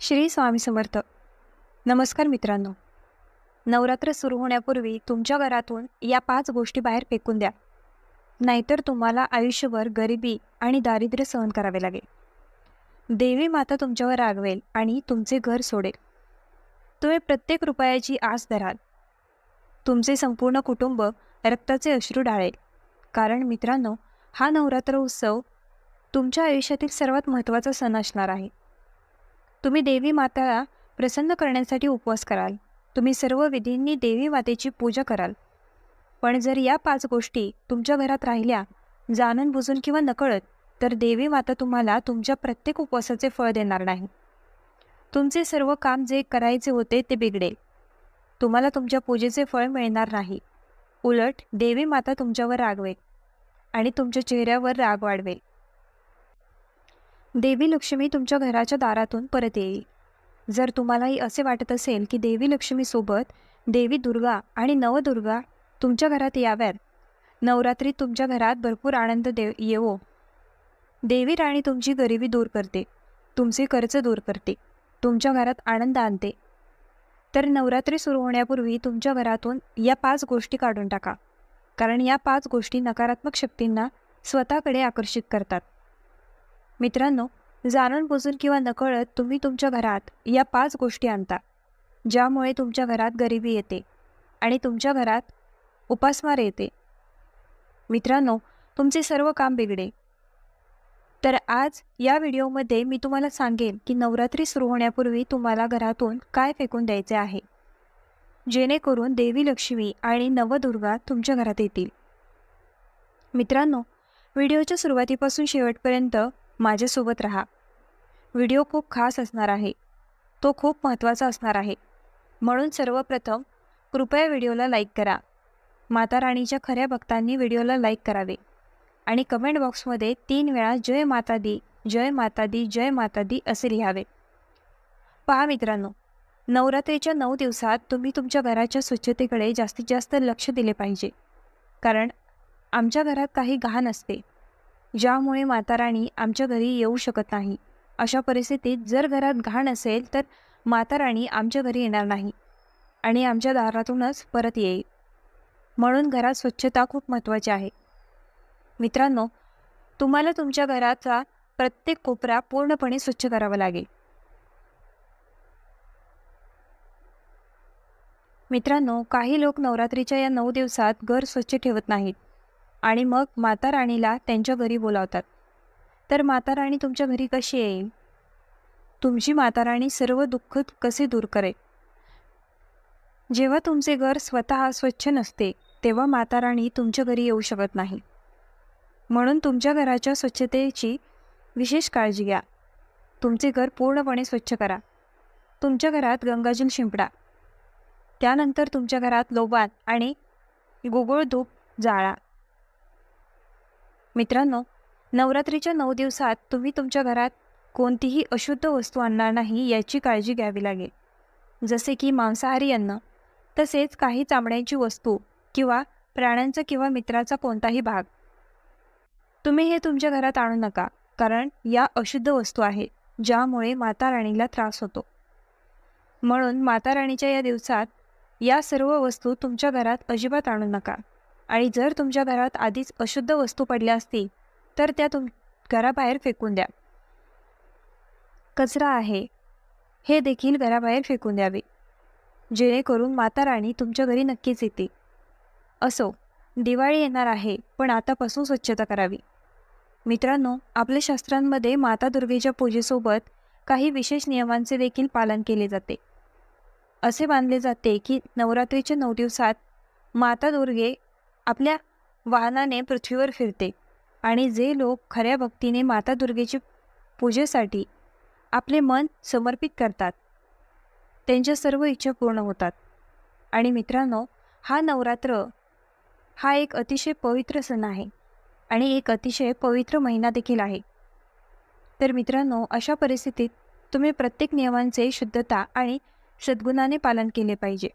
श्री स्वामी समर्थ. नमस्कार मित्रांनो. नवरात्र सुरू होण्यापूर्वी तुमच्या घरातून या पाच गोष्टी बाहेर फेकून द्या. नाहीतर तुम्हाला आयुष्यभर गरिबी आणि दारिद्र्य सहन करावे लागेल. देवी माता तुमच्यावर रागवेल आणि तुमचे घर सोडेल. तुम्ही प्रत्येक रुपयाची आस धराल. तुमचे संपूर्ण कुटुंब रक्ताचे अश्रू डाळेल. कारण मित्रांनो हा नवरात्र उत्सव तुमच्या आयुष्यातील सर्वात महत्त्वाचा सण असणार आहे. तुम्ही देवी माताला प्रसन्न करण्यासाठी उपवास कराल. तुम्ही सर्व विधींनी देवी मातेची पूजा कराल. पण जर या पाच गोष्टी तुमच्या घरात राहिल्या जाणून बुजून किंवा नकळत तर देवी माता तुम्हाला तुमच्या प्रत्येक उपवासाचे फळ देणार नाही. तुमचे सर्व काम जे करायचे होते ते बिघडेल. तुम्हाला तुमच्या पूजेचे फळ मिळणार नाही. उलट देवी माता तुमच्यावर रागवेल आणि तुमच्या चेहऱ्यावर राग वाढवेल. देवी लक्ष्मी तुमच्या घराच्या दारातून परत येईल. जर तुम्हालाही असे वाटत असेल की देवी लक्ष्मीसोबत देवी दुर्गा आणि नवदुर्गा तुमच्या घरात याव्यात नवरात्रीत तुमच्या घरात भरपूर आनंद देव येवो. देवी राणी तुमची गरिबी दूर करते तुमचे कर्ज दूर करते तुमच्या घरात आनंद आणते. तर नवरात्री सुरू होण्यापूर्वी तुमच्या घरातून या पाच गोष्टी काढून टाका कारण या पाच गोष्टी नकारात्मक शक्तींना स्वतःकडे आकर्षित करतात. मित्रांनो जाणून बुजून किंवा नकळत तुम्ही तुमच्या घरात या पाच गोष्टी आणता ज्यामुळे तुमच्या घरात गरिबी येते आणि तुमच्या घरात उपासमार येते. मित्रांनो तुमचे सर्व काम बिघडे तर आज या व्हिडिओमध्ये मी तुम्हाला सांगेन की नवरात्री सुरू होण्यापूर्वी तुम्हाला घरातून काय फेकून द्यायचे आहे जेणेकरून देवी लक्ष्मी आणि नवदुर्गा तुमच्या घरात येतील. मित्रांनो व्हिडिओच्या सुरुवातीपासून शेवटपर्यंत माझ्यासोबत राहा. व्हिडिओ खूप खास असणार आहे. तो खूप महत्त्वाचा असणार आहे. म्हणून सर्वप्रथम कृपया व्हिडिओला लाईक करा. माता राणीच्या खऱ्या भक्तांनी व्हिडिओला लाईक करावे. आणि कमेंट बॉक्समध्ये तीन वेळा जय माता दी जय माता दी जय माता दी असे लिहावे. पहा मित्रांनो नवरात्रीच्या नऊ दिवसात तुम्ही तुमच्या घराच्या स्वच्छतेकडे जास्तीत जास्त लक्ष दिले पाहिजे. कारण आमच्या घरात काही घाण असते. ज्यामुळे माता राणी आमच्या घरी येऊ शकत नाही. अशा परिस्थितीत जर घरात घाण असेल तर माता राणी आमच्या घरी येणार नाही आणि आमच्या दारातूनच परत येईल. म्हणून घरात स्वच्छता खूप महत्त्वाची आहे. मित्रांनो तुम्हाला तुमच्या घराचा प्रत्येक कोपरा पूर्णपणे स्वच्छ करावा लागेल. मित्रांनो काही लोक नवरात्रीच्या या नऊ दिवसात घर स्वच्छ ठेवत नाहीत. आणि मग माता राणीला त्यांच्या घरी बोलावतात. तर माता राणी तुमच्या घरी कशी येईल? तुमची माता राणी सर्व दुःख कसे दूर करेल? जेव्हा तुमचे घर स्वतः स्वच्छ नसते तेव्हा माता राणी तुमच्या घरी येऊ शकत नाही. म्हणून तुमच्या घराच्या स्वच्छतेची विशेष काळजी घ्या. तुमचे घर पूर्णपणे स्वच्छ करा. तुमच्या घरात गंगाजल शिंपडा. त्यानंतर तुमच्या घरात लोबान आणि गुगुळ धूप जाळा. मित्रांनो नवरात्रीच्या नऊ दिवसात तुम्ही तुमच्या घरात कोणतीही अशुद्ध वस्तू आणणार नाही याची काळजी घ्यावी लागेल. जसे की मांसाहारी अन्न तसेच काही चामड्यांची वस्तू किंवा प्राण्यांचा किंवा मित्राचा कोणताही भाग. तुम्ही हे तुमच्या घरात आणू नका कारण या अशुद्ध वस्तू आहेत ज्यामुळे माता राणीला त्रास होतो. म्हणून माता राणीच्या या दिवसात या सर्व वस्तू तुमच्या घरात अजिबात आणू नका. आणि जर तुमच्या घरात आधीच अशुद्ध वस्तू पडल्या असतील तर त्या तुम घराबाहेर फेकून द्या. कचरा आहे. हे देखील घराबाहेर फेकून द्यावे. जेणेकरून माता राणी तुमच्या घरी नक्कीच येते असो दिवाळी येणार आहे पण आतापासून स्वच्छता करावी. मित्रांनो आपल्या शास्त्रांमध्ये माता दुर्गेच्या पूजेसोबत काही विशेष नियमांचे देखील पालन केले जाते. असे मानले जाते की नवरात्रीच्या नऊ दिवसात माता दुर्गे आपल्या वाहनाने पृथ्वीवर फिरते आणि जे लोक खऱ्या भक्तीने माता दुर्गेची पूजेसाठी आपले मन समर्पित करतात त्यांच्या सर्व इच्छा पूर्ण होतात. आणि मित्रांनो हा नवरात्र हा एक अतिशय पवित्र सण आहे आणि एक अतिशय पवित्र महिना देखील आहे. तर मित्रांनो अशा परिस्थितीत तुम्ही प्रत्येक नियमांचे शुद्धता आणि सद्गुणाने पालन केले पाहिजे.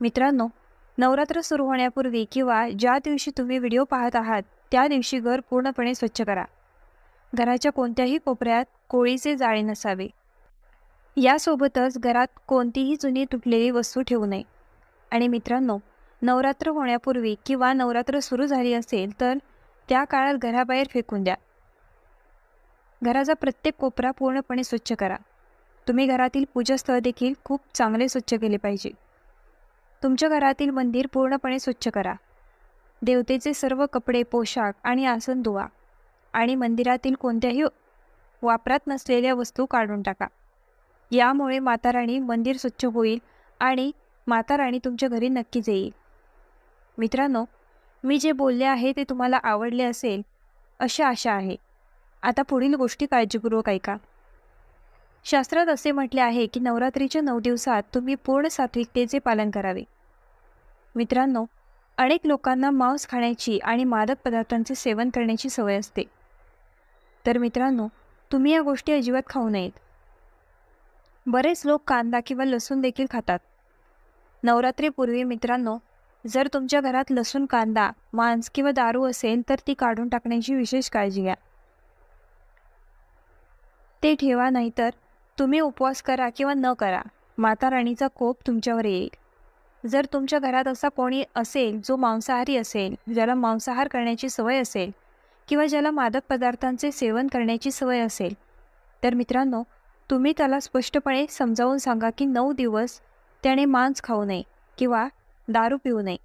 मित्रांनो नवरात्र सुरू होण्यापूर्वी किंवा ज्या दिवशी तुम्ही व्हिडिओ पाहत आहात त्या दिवशी घर पूर्णपणे स्वच्छ करा. घराच्या कोणत्याही कोपऱ्यात कोळीचे जाळे नसावे. यासोबतच घरात कोणतीही जुनी तुटलेली वस्तू ठेवू नये. आणि मित्रांनो नवरात्र होण्यापूर्वी किंवा नवरात्र सुरू झाली असेल तर त्या काळात घराबाहेर फेकून द्या. घराचा प्रत्येक कोपरा पूर्णपणे स्वच्छ करा. तुम्ही घरातील पूजास्थळ देखील खूप चांगले स्वच्छ केले पाहिजे. तुमच्या घरातील मंदिर पूर्णपणे स्वच्छ करा. देवतेचे सर्व कपडे पोशाख आणि आसन धुवा आणि मंदिरातील कोणत्याही वापरात नसलेल्या वस्तू काढून टाका. यामुळे माता राणी मंदिर स्वच्छ होईल आणि माता राणी तुमच्या घरी नक्कीच येईल. मित्रांनो मी जे बोलले आहे ते तुम्हाला आवडले असेल अशी आशा आहे. आता पुढील गोष्टी काळजीपूर्वक ऐका. शास्त्रात असे म्हटले आहे की नवरात्रीच्या नऊ दिवसात तुम्ही पूर्ण सात्विकतेचे पालन करावे. मित्रांनो अनेक लोकांना मांस खाण्याची आणि मादक पदार्थांचे सेवन करण्याची सवय असते. तर मित्रांनो तुम्ही या गोष्टी अजिबात खाऊ नयेत. बरेच लोक कांदा किंवा लसूण देखील खातात. नवरात्रीपूर्वी मित्रांनो जर तुमच्या घरात लसूण कांदा मांस किंवा दारू असेल तर ती काढून टाकण्याची विशेष काळजी घ्या. ते ठेवा नाहीतर तुम्ही उपवास करा किंवा न करा माता राणीचा कोप तुमच्यावर येईल. जर तुमच्या घरात असा कोणी असेल जो मांसाहारी असेल ज्याला मांसाहार करण्याची सवय असेल किंवा ज्याला मादक पदार्थांचे सेवन करण्याची सवय असेल तर मित्रांनो तुम्ही त्याला स्पष्टपणे समजावून सांगा की नऊ दिवस त्याने मांस खाऊ नये किंवा दारू पिऊ नये.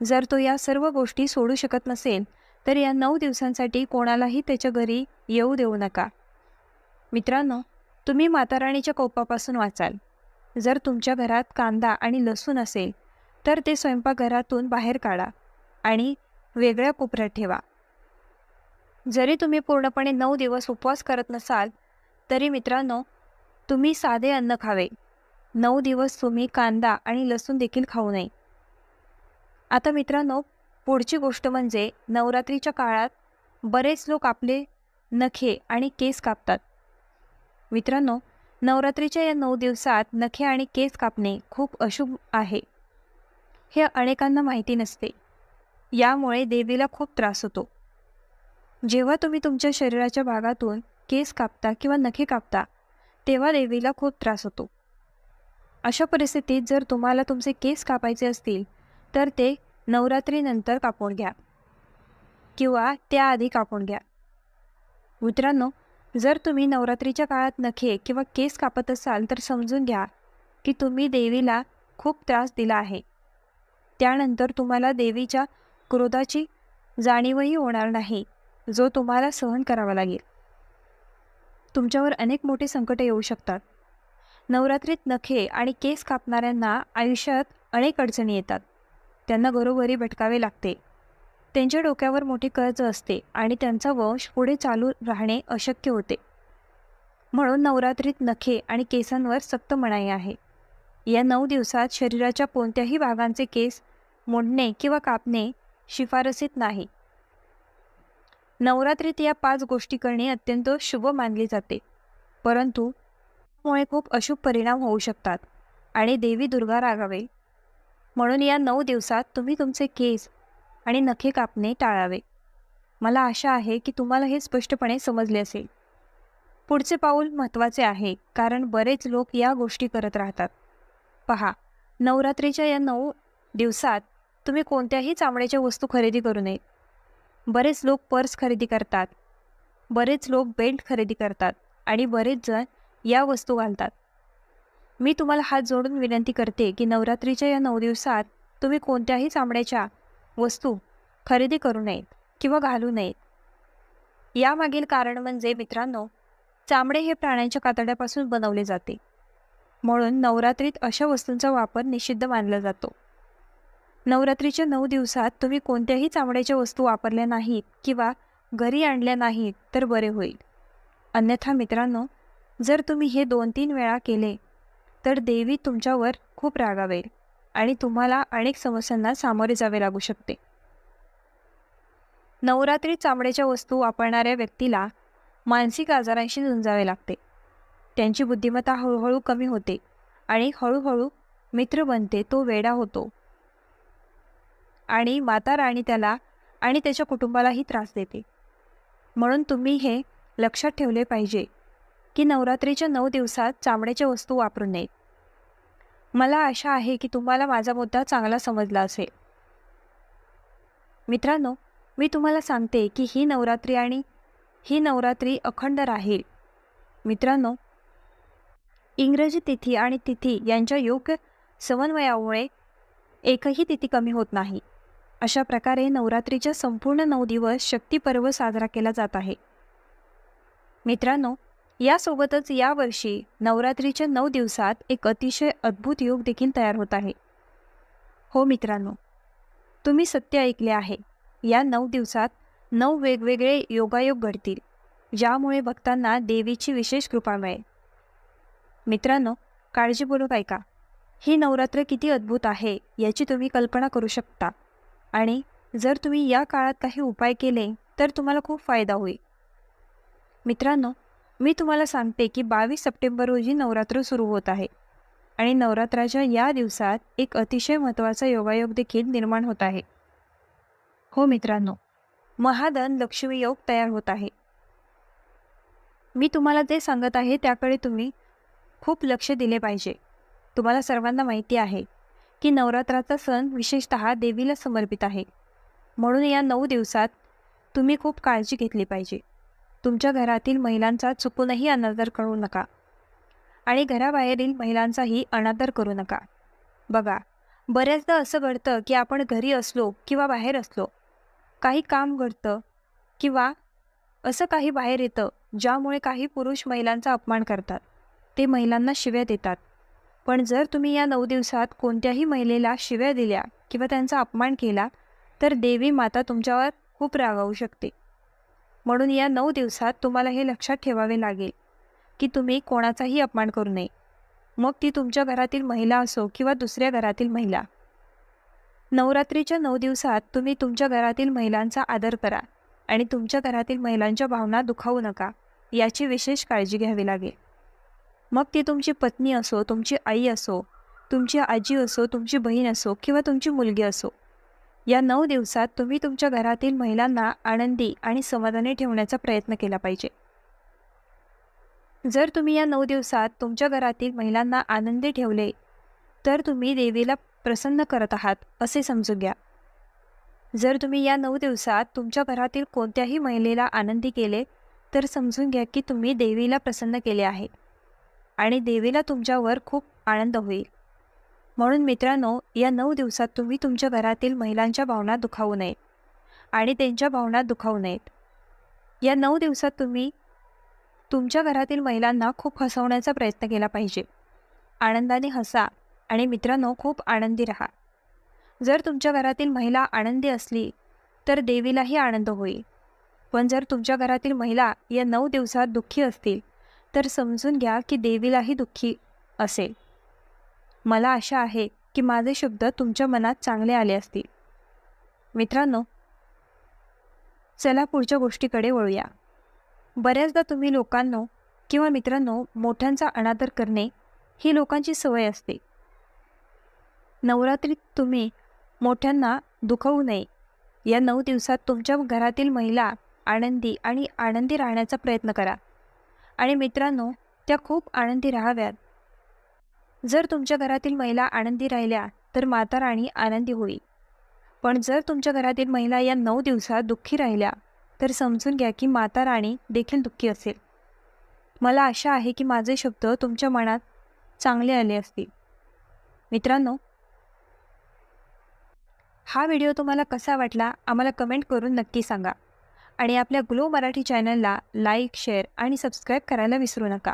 जर तो या सर्व गोष्टी सोडू शकत नसेल तर या नऊ दिवसांसाठी कोणालाही त्याच्या घरी येऊ देऊ नका. मित्रांनो तुम्ही माताराणीच्या कोपापासून वाचाल. जर तुमच्या घरात कांदा आणि लसूण असेल तर ते स्वयंपाकघरातून बाहेर काढा आणि वेगळ्या कोपऱ्यात ठेवा. जरी तुम्ही पूर्णपणे नऊ दिवस उपवास करत नसाल तरी मित्रांनो तुम्ही साधे अन्न खावे. नऊ दिवस तुम्ही कांदा आणि लसूण देखील खाऊ नये. आता मित्रांनो पुढची गोष्ट म्हणजे नवरात्रीच्या काळात बरेच लोक आपले नखे आणि केस कापतात. मित्रांनो नवरात्रीच्या या नऊ दिवसात नखे आणि केस कापणे खूप अशुभ आहे. हे अनेकांना माहिती नसते. यामुळे देवीला खूप त्रास होतो. जेव्हा तुम्ही तुमच्या शरीराच्या भागातून केस कापता किंवा नखे कापता तेव्हा देवीला खूप त्रास होतो. अशा परिस्थितीत जर तुम्हाला तुमचे केस कापायचे असतील तर ते नवरात्रीनंतर कापून घ्या किंवा त्याआधी कापून घ्या. मित्रांनो जर तुम्ही नवरात्रीच्या काळात नखे किंवा केस कापत असाल तर समजून घ्या की तुम्ही देवीला खूप त्रास दिला आहे. त्यानंतर तुम्हाला देवीच्या क्रोधाची जाणीवही होणार नाही जो तुम्हाला सहन करावा लागेल. तुमच्यावर अनेक मोठे संकट येऊ शकतात. नवरात्रीत नखे आणि केस कापणाऱ्यांना आयुष्यात अनेक अडचणी येतात. त्यांना घरोघरी भटकावे लागते. त्यांच्या डोक्यावर मोठी कर्ज असते आणि त्यांचा वंश पुढे चालू राहणे अशक्य होते. म्हणून नवरात्रीत नखे आणि केसांवर सक्त मनाई आहे. या नऊ दिवसात शरीराच्या कोणत्याही भागांचे केस मोडणे किंवा कापणे शिफारसीत नाही. नवरात्रीत या पाच गोष्टी करणे अत्यंत शुभ मानली जाते. परंतु मुळे खूप अशुभ परिणाम होऊ शकतात आणि देवी दुर्गा रागावे. म्हणून या नऊ दिवसात तुम्ही तुमचे केस आणि नखे कापणे टाळावे. मला आशा आहे की तुम्हाला हे स्पष्टपणे समजले असेल. पुढचे पाऊल महत्त्वाचे आहे कारण बरेच लोक या गोष्टी करत राहतात. पहा नवरात्रीच्या या नऊ दिवसात तुम्ही कोणत्याही चामड्याच्या वस्तू खरेदी करू नये. बरेच लोक पर्स खरेदी करतात. बरेच लोक बेल्ट खरेदी करतात आणि बरेच जण या वस्तू घालतात. मी तुम्हाला हात जोडून विनंती करते की नवरात्रीच्या या नऊ दिवसात तुम्ही कोणत्याही चामड्याच्या वस्तू खरेदी करू नयेत किंवा घालू नयेत. यामागील कारण म्हणजे मित्रांनो चामडे हे प्राण्यांच्या कातड्यापासून बनवले जाते. म्हणून नवरात्रीत अशा वस्तूंचा वापर निषिद्ध मानला जातो. नवरात्रीच्या नऊ दिवसात तुम्ही कोणत्याही चामड्याच्या वस्तू वापरल्या नाहीत किंवा घरी आणल्या नाहीत तर बरे होईल. अन्यथा मित्रांनो जर तुम्ही हे दोन तीन वेळा केले तर देवी तुमच्यावर खूप रागावेल. आणि तुम्हाला अनेक समस्यांना सामोरे जावे लागू शकते. नवरात्रीत चामड्याच्या वस्तू वापरणाऱ्या व्यक्तीला मानसिक आजारांशी झुंजावे लागते. त्यांची बुद्धिमत्ता हळूहळू कमी होते आणि हळूहळू मित्र बनते तो वेडा होतो. आणि माता राणी त्याला आणि त्याच्या कुटुंबालाही त्रास देते. म्हणून तुम्ही हे लक्षात ठेवले पाहिजे की नवरात्रीच्या नऊ दिवसात चामड्याच्या वस्तू वापरू नयेत. मला आशा आहे की तुम्हाला माझा मुद्दा चांगला समजला असेल. मित्रांनो मी तुम्हाला सांगते की ही नवरात्री आणि ही नवरात्री अखंड राहील. मित्रांनो इंग्रजी तिथी आणि तिथी यांच्या योग्य समन्वयामुळे एकही तिथी कमी होत नाही. अशा प्रकारे नवरात्रीच्या संपूर्ण नऊ दिवस शक्तीपर्व साजरा केला जात आहे. मित्रांनो यासोबतच यावर्षी नवरात्रीच्या नऊ दिवसात एक अतिशय अद्भुत योग देखील तयार होत आहे. हो मित्रांनो तुम्ही सत्य ऐकले आहे. या नऊ दिवसात नऊ वेगवेगळे योगायोग घडतील ज्यामुळे भक्तांना देवीची विशेष कृपा मिळेल. मित्रांनो काळजीपूर्वक ऐका ही नवरात्र किती अद्भुत आहे याची तुम्ही कल्पना करू शकता. आणि जर तुम्ही या काळात काही उपाय केले तर तुम्हाला खूप फायदा होईल. मित्रांनो मी तुम्हाला सांगते की बावीस सप्टेंबर रोजी नवरात्र सुरू होत आहे. आणि नवरात्राच्या या दिवसात एक अतिशय महत्त्वाचा योगायोग देखील निर्माण होत आहे. हो मित्रांनो महाधन लक्ष्मी योग तयार होत आहे. मी तुम्हाला जे सांगत आहे त्याकडे तुम्ही खूप लक्ष दिले पाहिजे. तुम्हाला सर्वांना माहिती आहे की नवरात्राचा सण विशेषत देवीला समर्पित आहे. म्हणून या नऊ दिवसात तुम्ही खूप काळजी घेतली पाहिजे. तुमच्या घरातील महिलांचा चुकूनही अनादर करू नका. आणि घराबाहेरील महिलांचाही अनादर करू नका. बघा बऱ्याचदा असं घडतं की आपण घरी असलो किंवा बाहेर असलो काही काम घडतं किंवा असं काही बाहेर येतं ज्यामुळे काही पुरुष महिलांचा अपमान करतात. ते महिलांना शिव्या देतात. पण जर तुम्ही या नऊ दिवसात कोणत्याही महिलेला शिव्या दिल्या किंवा त्यांचा अपमान केला तर देवी माता तुमच्यावर खूप रागावू शकते. म्हणून या नऊ दिवसात तुम्हाला हे लक्षात ठेवावे लागेल की तुम्ही कोणाचाही अपमान करू नये. मग ती तुमच्या घरातील महिला असो किंवा दुसऱ्या घरातील महिला. नवरात्रीच्या नऊ दिवसात तुम्ही तुमच्या घरातील महिलांचा आदर करा आणि तुमच्या घरातील महिलांच्या भावना दुखावू नका याची विशेष काळजी घ्यावी लागेल. मग ती तुमची पत्नी असो तुमची आई असो तुमची आजी असो तुमची बहीण असो किंवा तुमची मुलगी असो या नऊ दिवसात तुम्ही तुमच्या घरातील महिलांना आनंदी आणि समाधानी ठेवण्याचा प्रयत्न केला पाहिजे. जर तुम्ही या नऊ दिवसात तुमच्या घरातील महिलांना आनंदी ठेवले तर तुम्ही देवीला प्रसन्न करत आहात असे समजून घ्या. जर तुम्ही या नऊ दिवसात तुमच्या घरातील कोणत्याही महिलेला आनंदी केले तर समजून घ्या की तुम्ही देवीला प्रसन्न केले आहे आणि देवीला तुमच्यावर खूप आनंद होईल. म्हणून मित्रांनो या नऊ दिवसात तुम्ही तुमच्या घरातील महिलांच्या भावना दुखावू नयेत आणि त्यांच्या भावना दुखावू नयेत. या नऊ दिवसात तुम्ही तुमच्या घरातील महिलांना खूप हसवण्याचा प्रयत्न केला पाहिजे. आनंदाने हसा आणि मित्रांनो खूप आनंदी राहा. जर तुमच्या घरातील महिला आनंदी असली तर देवीलाही आनंद होईल. पण जर तुमच्या घरातील महिला या नऊ दिवसात दुःखी असतील तर समजून घ्या की देवीलाही दुःखी असेल. मला आशा आहे की माझे शब्द तुमच्या मनात चांगले आले असतील. मित्रांनो चला पुढच्या गोष्टीकडे वळूया. बऱ्याचदा तुम्ही लोकांनो किंवा मित्रांनो मोठ्यांचा अनादर करणे ही लोकांची सवय असते. नवरात्रीत तुम्ही मोठ्यांना दुखवू नये. या नऊ दिवसात तुमच्या घरातील महिला आनंदी आणि आनंदी राहण्याचा प्रयत्न करा. आणि मित्रांनो त्या खूप आनंदी राहाव्यात. जर तुमच्या घरातील महिला आनंदी राहिल्या तर माता राणी आनंदी होईल. पण जर तुमच्या घरातील महिला या नऊ दिवसात दुःखी राहिल्या तर समजून घ्या की माता राणी देखील दुःखी असेल. मला आशा आहे की माझे शब्द तुमच्या मनात चांगले आले असतील. मित्रांनो हा व्हिडिओ तुम्हाला कसा वाटला आम्हाला कमेंट करून नक्की सांगा. आणि आपल्या ग्लो मराठी चॅनलला लाईक शेअर आणि सबस्क्राईब करायला विसरू नका.